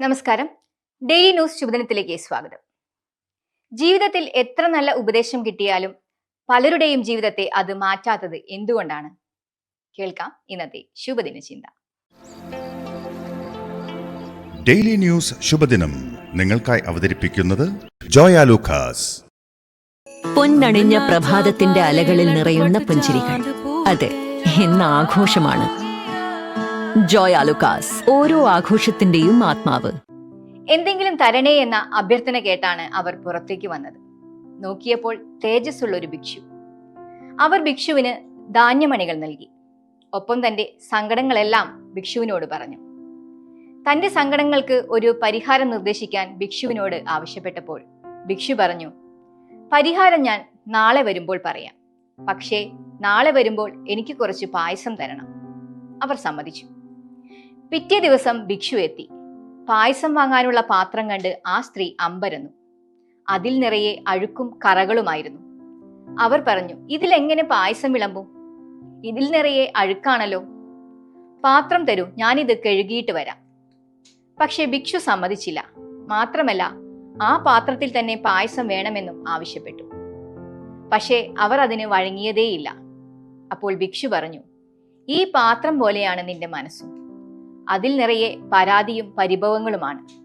നമസ്കാരം. Daily news ശുഭദിനത്തിലേക്ക് സ്വാഗതം. ജീവിതത്തിൽ എത്ര നല്ല ഉപദേശം കിട്ടിയാലും പലരുടെയും ജീവിതത്തെ അത് മാറ്റാത്തത് എന്തുകൊണ്ടാണ്? കേൾക്കാം ഇന്നത്തെ ശുഭദിന ചിന്ത ഡെയിലി ന്യൂസ് ശുഭദിനം നിങ്ങൾക്കായി അവതരിപ്പിക്കുന്നത് ജോയ ലൂക്കാസ്. പൊന്നണിഞ്ഞ പ്രഭാതത്തിന്റെ അലകളിൽ നിറയുന്ന പുഞ്ചിരികൾ. അതെ ഇന്ന് ആഘോഷമാണ് ജോയ് ഓരോ ആഘോഷത്തിന്റെയും ആത്മാവ്. എന്തെങ്കിലും തരണേ എന്ന അഭ്യർത്ഥന കേട്ടാണ് അവർ പുറത്തേക്ക് വന്നത്. നോക്കിയപ്പോൾ തേജസ്സുള്ള ഒരു ഭിക്ഷു. അവർ ഭിക്ഷുവിന് ധാന്യമണികൾ നൽകി. ഒപ്പം തന്റെ സങ്കടങ്ങളെല്ലാം ഭിക്ഷുവിനോട് പറഞ്ഞു. തന്റെ സങ്കടങ്ങൾക്ക് ഒരു പരിഹാരം നിർദ്ദേശിക്കാൻ ഭിക്ഷുവിനോട് ആവശ്യപ്പെട്ടപ്പോൾ ഭിക്ഷു പറഞ്ഞു പരിഹാരം ഞാൻ നാളെ വരുമ്പോൾ പറയാം. പക്ഷേ നാളെ വരുമ്പോൾ എനിക്ക് കുറച്ച് പായസം തരണം. അവർ സമ്മതിച്ചു. പിറ്റേ ദിവസം ഭിക്ഷു എത്തി. പായസം വാങ്ങാനുള്ള പാത്രം കണ്ട് ആ സ്ത്രീ അമ്പരന്നു. അതിൽ നിറയെ അഴുക്കും കറകളുമായിരുന്നു. അവർ പറഞ്ഞു ഇതിലെങ്ങനെ പായസം വിളമ്പും? ഇതിൽ നിറയെ അഴുക്കാണല്ലോ. പാത്രം തരൂ ഞാനിത് കഴുകിയിട്ട് വരാം. പക്ഷെ ഭിക്ഷു സമ്മതിച്ചില്ല. മാത്രമല്ല ആ പാത്രത്തിൽ തന്നെ പായസം വേണമെന്നും ആവശ്യപ്പെട്ടു. പക്ഷേ അവർ അതിന് വഴങ്ങിയതേയില്ല. അപ്പോൾ ഭിക്ഷു പറഞ്ഞു ഈ പാത്രം പോലെയാണ് നിന്റെ മനസ്സും. അതിൽ നിറയെ പരാതിയും പരിഭവങ്ങളുമാണ്.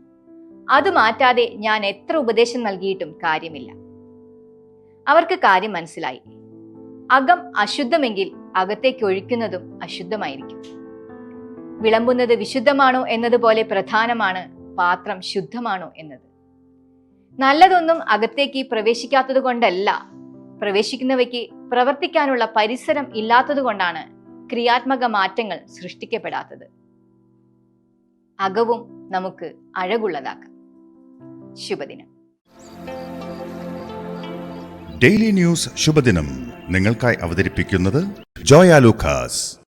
അത് മാറ്റാതെ ഞാൻ എത്ര ഉപദേശം നൽകിയിട്ടും കാര്യമില്ല. അവർക്ക് കാര്യം മനസ്സിലായി. അകം അശുദ്ധമെങ്കിൽ അകത്തേക്ക് ഒഴിക്കുന്നതും അശുദ്ധമായിരിക്കും. വിളമ്പുന്നത് വിശുദ്ധമാണോ എന്നതുപോലെ പ്രധാനമാണ് പാത്രം ശുദ്ധമാണോ എന്നത്. നല്ലതൊന്നും അകത്തേക്ക് പ്രവേശിക്കാത്തത് കൊണ്ടല്ല. പ്രവേശിക്കുന്നവയ്ക്ക് പ്രവർത്തിക്കാനുള്ള പരിസരം ഇല്ലാത്തതുകൊണ്ടാണ് ക്രിയാത്മക മാറ്റങ്ങൾ സൃഷ്ടിക്കപ്പെടാത്തത്. അകവും നമുക്ക് അഴകുള്ളതാക്കാം. ശുഭദിനം. ഡെയിലി ന്യൂസ് ശുഭദിനം നിങ്ങൾക്കായി അവതരിപ്പിക്കുന്നത് ജോയ ലൂക്കാസ്.